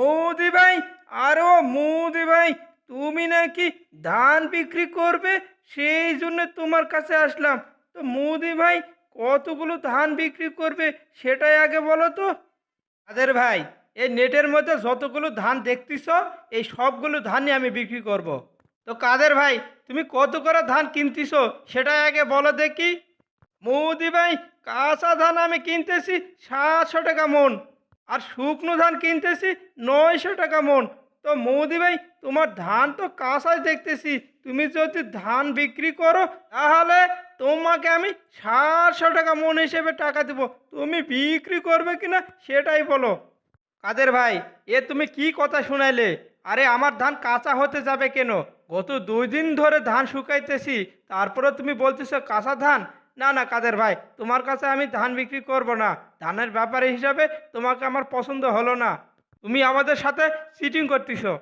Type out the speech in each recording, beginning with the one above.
মোদি ভাই, আরও মোদি ভাই, তুমি নাকি ধান বিক্রি করবে? সেই জন্য তোমার কাছে আসলাম। তো মোদি ভাই, কতগুলো ধান বিক্রি করবে সেটাই আগে বলো তো। কাদের ভাই, এই নেটের মধ্যে যতগুলো ধান দেখতেছ, এই সবগুলো ধানই আমি বিক্রি করব। তো কাদের ভাই, তুমি কত করে ধান কিনতেছ সেটাই আগে বলো দেখি। মোদি ভাই, কাঁচা ধান আমি কিনতেছি সাতশো টাকা মন। আর শুকনো ধান কিনতেছি নয়শো টাকা মন। তো মোদি ভাই, তোমার ধান তো কাঁচাই দেখতেছি। তুমি যদি ধান বিক্রি করো, তাহলে তোমাকে আমি সাতশো টাকা মন হিসেবে টাকা দেবো। তুমি বিক্রি করবে কিনা সেটাই বলো। কাদের ভাই, এ তুমি কি কথা শুনাইলে? আরে আমার ধান কাঁচা হতে যাবে কেন? গত দুই দিন ধরে ধান শুকাইতেছি তারপরে তুমি বলতেছো কাঁচা ধান না না, কাদের ভাই, তোমার কাছে আমি ধান বিক্রি করব না। ধানের ব্যাপারে হিসাবে তোমাকে আমার পছন্দ হলো না। তুমি আমাদের সাথে চিটিং করতেছো।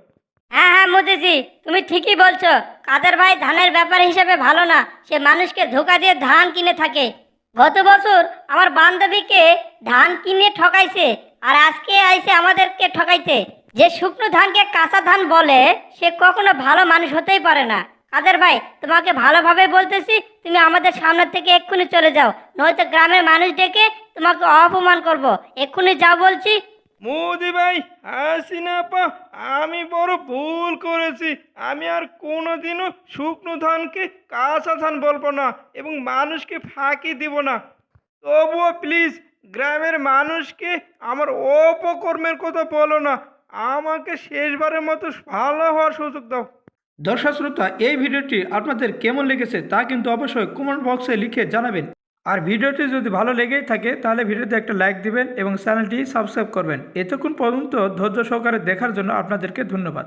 হ্যাঁ হ্যাঁ মোদিজি, তুমি ঠিকই বলছো। কাদের ভাই ধানের ব্যাপার হিসেবে ভালো না, সে মানুষকে ধোকা দিয়ে ধান কিনে থাকে। গত বছর আমার বান্ধবীকে ধান কিনে ঠকাইছে, আর আজকে আইছে আমাদেরকে ঠকাইতে। যে শুকনো ধানকে কাঁচা ধান বলে, সে কখনো ভালো মানুষ হতেই পারে না। কাদের ভাই, তোমাকে ভালোভাবে বলতেছি, তুমি আমাদের সামনে থেকে এক্ষুনি চলে যাও, নয়তো গ্রামের মানুষ ডেকে তোমাকে অপমান করব। এক্ষুনি যাও বলছি। মোদি ভাই হাসিনা পা আমি বড় ভুল করেছি। আমি আর কোনোদিনও শুকনো ধানকে কাঁচা ধান বলব না এবং মানুষকে ফাঁকি দিব না। তবুও প্লিজ গ্রামের মানুষকে আমার অপকর্মের কথা বলো না। আমাকে শেষবারের মতো ভালো হওয়ার সুযোগ দাও। দর্শক শ্রোতা, এই ভিডিওটি আপনাদের কেমন লেগেছে তা কিন্তু অবশ্যই কমেন্ট বক্সে লিখে জানাবেন। আর ভিডিওটি যদি ভালো লেগেই থাকে, তাহলে ভিডিওতে একটা লাইক দিবেন এবং চ্যানেলটি সাবস্ক্রাইব করবেন। এতক্ষণ পর্যন্ত ধৈর্য সহকারে দেখার জন্য আপনাদেরকে ধন্যবাদ।